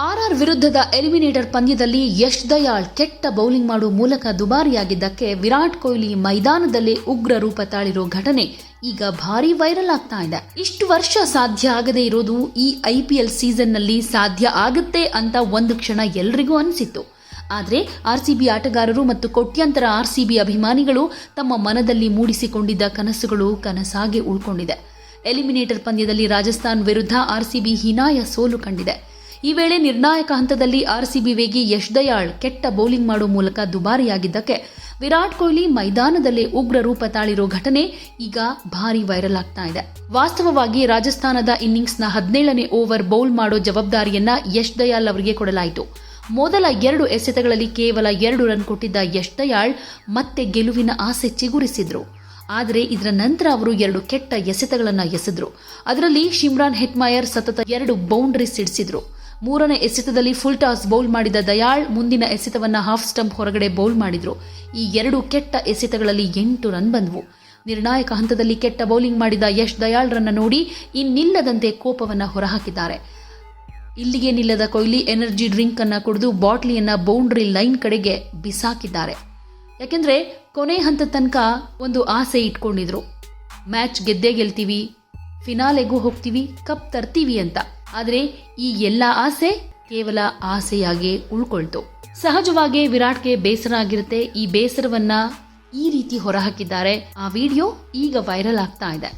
RR ವಿರುದ್ಧದ eliminator ಪಂದ್ಯದಲ್ಲಿ ಯಶ್ ದಯಾಳ್ ಕೆಟ್ಟ ಬೌಲಿಂಗ್ ಮಾಡುವ ಮೂಲಕ ದುಬಾರಿಯಾಗಿದ್ದಕ್ಕೆ ವಿರಾಟ್ ಕೊಹ್ಲಿ ಮೈದಾನದಲ್ಲೇ ಉಗ್ರ ರೂಪ ತಾಳಿರೋ ಘಟನೆ ಈಗ ಭಾರಿ ವೈರಲ್ ಆಗ್ತಾ ಇದೆ. ಇಷ್ಟು ವರ್ಷ ಸಾಧ್ಯ ಆಗದೇ ಇರೋದು ಈ ಐಪಿಎಲ್ ಸೀಸನ್ನಲ್ಲಿ ಸಾಧ್ಯ ಆಗುತ್ತೆ ಅಂತ ಒಂದು ಕ್ಷಣ ಎಲ್ರಿಗೂ ಅನಿಸಿತ್ತು. ಆದರೆ ಆರ್ಸಿಬಿ ಆಟಗಾರರು ಮತ್ತು ಕೋಟ್ಯಾಂತರ ಆರ್ಸಿಬಿ ಅಭಿಮಾನಿಗಳು ತಮ್ಮ ಮನದಲ್ಲಿ ಮೂಡಿಸಿಕೊಂಡಿದ್ದ ಕನಸುಗಳು ಕನಸಾಗಿ ಉಳ್ಕೊಂಡಿದೆ. ಎಲಿಮಿನೇಟರ್ ಪಂದ್ಯದಲ್ಲಿ ರಾಜಸ್ಥಾನ್ ವಿರುದ್ಧ ಆರ್ಸಿಬಿ ಹೀನಾಯ ಸೋಲು ಕಂಡಿದೆ. ಈ ವೇಳೆ ನಿರ್ಣಾಯಕ ಹಂತದಲ್ಲಿ ಆರ್ಸಿಬಿ ವೇಗಿ ಯಶ್ ದಯಾಳ್ ಕೆಟ್ಟ ಬೌಲಿಂಗ್ ಮಾಡುವ ಮೂಲಕ ದುಬಾರಿಯಾಗಿದ್ದಕ್ಕೆ ವಿರಾಟ್ ಕೊಹ್ಲಿ ಮೈದಾನದಲ್ಲೇ ಉಗ್ರ ರೂಪ ತಾಳಿರೋ ಘಟನೆ ಈಗ ಭಾರಿ ವೈರಲ್ ಆಗ್ತಾ ಇದೆ. ವಾಸ್ತವವಾಗಿ ರಾಜಸ್ಥಾನದ ಇನ್ನಿಂಗ್ಸ್ನ ಹದಿನೇಳನೇ ಓವರ್ ಬೌಲ್ ಮಾಡೋ ಜವಾಬ್ದಾರಿಯನ್ನ ಯಶ್ ದಯಾಳ್ ಅವರಿಗೆ ಕೊಡಲಾಯಿತು. ಮೊದಲ ಎರಡು ಎಸೆತಗಳಲ್ಲಿ ಕೇವಲ ಎರಡು ರನ್ ಕೊಟ್ಟಿದ್ದ ಯಶ್ ದಯಾಳ್ ಮತ್ತೆ ಗೆಲುವಿನ ಆಸೆ ಚಿಗುರಿಸಿದ್ರು. ಆದರೆ ಇದರ ನಂತರ ಅವರು ಎರಡು ಕೆಟ್ಟ ಎಸೆತಗಳನ್ನು ಎಸೆದ್ರು. ಅದರಲ್ಲಿ ಶಿಮ್ರಾನ್ ಹೆಟ್ಮಾಯರ್ ಸತತ ಎರಡು ಬೌಂಡರಿ ಸಿಡಿಸಿದ್ರು ಮೂರನೇ ಎಸೆತದಲ್ಲಿ ಫುಲ್ ಟಾಸ್ ಬೌಲ್ ಮಾಡಿದ ದಯಾಳ್ ಮುಂದಿನ ಎಸೆತವನ್ನ ಹಾಫ್ ಸ್ಟಂಪ್ ಹೊರಗಡೆ ಬೌಲ್ ಮಾಡಿದ್ರು. ಈ ಎರಡು ಕೆಟ್ಟ ಎಸೆತಗಳಲ್ಲಿ ಎಂಟು ರನ್ ಬಂದವು. ನಿರ್ಣಾಯಕ ಹಂತದಲ್ಲಿ ಕೆಟ್ಟ ಬೌಲಿಂಗ್ ಮಾಡಿದ ಯಶ್ ದಯಾಳ್ರನ್ನ ನೋಡಿ ಇನ್ನಿಲ್ಲದಂತೆ ಕೋಪವನ್ನ ಹೊರಹಾಕಿದ್ದಾರೆ. ಇಲ್ಲಿಗೆ ನಿಲ್ಲದ ಕೊಹ್ಲಿ ಎನರ್ಜಿ ಡ್ರಿಂಕ್ ಅನ್ನ ಕುಡಿದು ಬಾಟ್ಲಿಯನ್ನ ಬೌಂಡ್ರಿ ಲೈನ್ ಕಡೆಗೆ ಬಿಸಾಕಿದ್ದಾರೆ. ಯಾಕೆಂದ್ರೆ ಕೊನೆ ಹಂತ ತನಕ ಒಂದು ಆಸೆ ಇಟ್ಕೊಂಡಿದ್ರು. ಮ್ಯಾಚ್ ಗೆದ್ದೇ ಗೆಲ್ತೀವಿ ಫಿನಾಲೆಗೂ ಹೋಗ್ತೀವಿ, ಕಪ್ ತರ್ತೀವಿ ಅಂತ. ಆದರೆ ಈ ಎಲ್ಲ ಆಸೆ ಕೇವಲ ಆಸೆಯಾಗೆ ಉಳ್ಕೊಳ್ತು. ಸಹಜವಾಗಿ ವಿರಾಟ್ಗೆ ಬೇಸರ ಆಗಿರುತ್ತೆ, ಈ ಬೇಸರವನ್ನ ಈ ರೀತಿ ಹೊರಹಾಕಿದ್ದಾರೆ. ಆ ವಿಡಿಯೋ ಈಗ ವೈರಲ್ ಆಗ್ತಾ ಇದೆ.